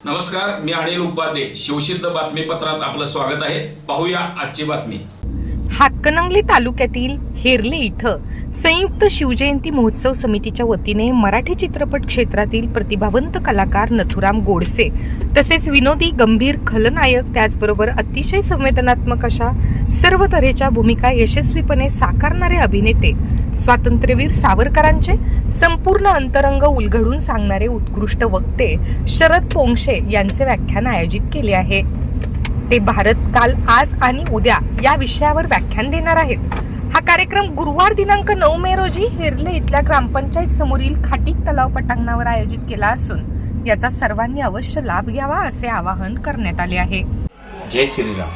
नमस्कार मी अनिल उपाध्ये. शिवसिद्ध बातमीपत्रात आपलं स्वागत आहे. पाहूया आजची बातमी. हातकणंगले तालुक्यातील हेरले इथं संयुक्त शिवजयंती महोत्सव समितीच्या वतीने मराठी चित्रपट क्षेत्रातील प्रतिभावंत कलाकार नथुराम गोडसे तसेच विनोदी गंभीर खलनायक त्याचबरोबर अतिशय संवेदनात्मक अशा सर्व तऱ्हेच्या भूमिका यशस्वीपणे साकारणारे अभिनेते स्वातंत्र्यवीर सावरकरांचे संपूर्ण अंतरंग उलगडून सांगणारे उत्कृष्ट वक्ते शरद पोंक्षे यांचे व्याख्यान आयोजित केले आहे. ते भारत काल आज आणि उद्या या विषयावर व्याख्यान देणार आहेत. हा कार्यक्रम गुरुवार दिनांक नऊ मे रोजी हिरले इथल्या ग्रामपंचायत समोरील खाटीक तलाव पटांगणावर आयोजित केला असून याचा सर्वांनी अवश्य लाभ घ्यावा असे आवाहन करण्यात आले आहे. जय श्रीराम.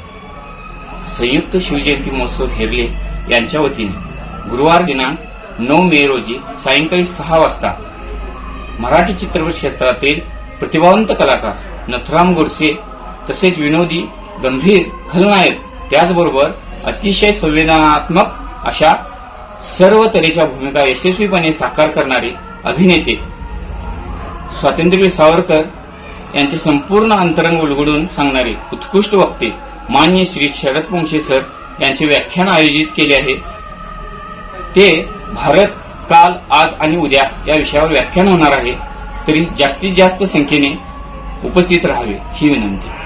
संयुक्त शिवजयंती महोत्सव हिरले यांच्या वतीने गुरुवार दिनांक नऊ मे रोजी सायंकाळी सहा वाजता मराठी चित्रपट क्षेत्रातील प्रतिभावंत कलाकार नथुराम गोडसे तसेच विनोदी गंभीर खलनायक त्याचबरोबर अतिशय संवेदनात्मक अशा सर्व तऱ्हेच्या भूमिका यशस्वीपणे साकार करणारे अभिनेते स्वातंत्र्यवीर सावरकर यांचे संपूर्ण अंतरंग उलगडून सांगणारे उत्कृष्ट वक्ते मान्य श्री शरद पोंक्षे सर यांचे व्याख्यान आयोजित केले आहे. ते भारत काल आज आणि उद्या या विषयावर व्याख्यान होणार आहे. तरी जास्तीत जास्त संख्येने उपस्थित राहावे ही विनंती.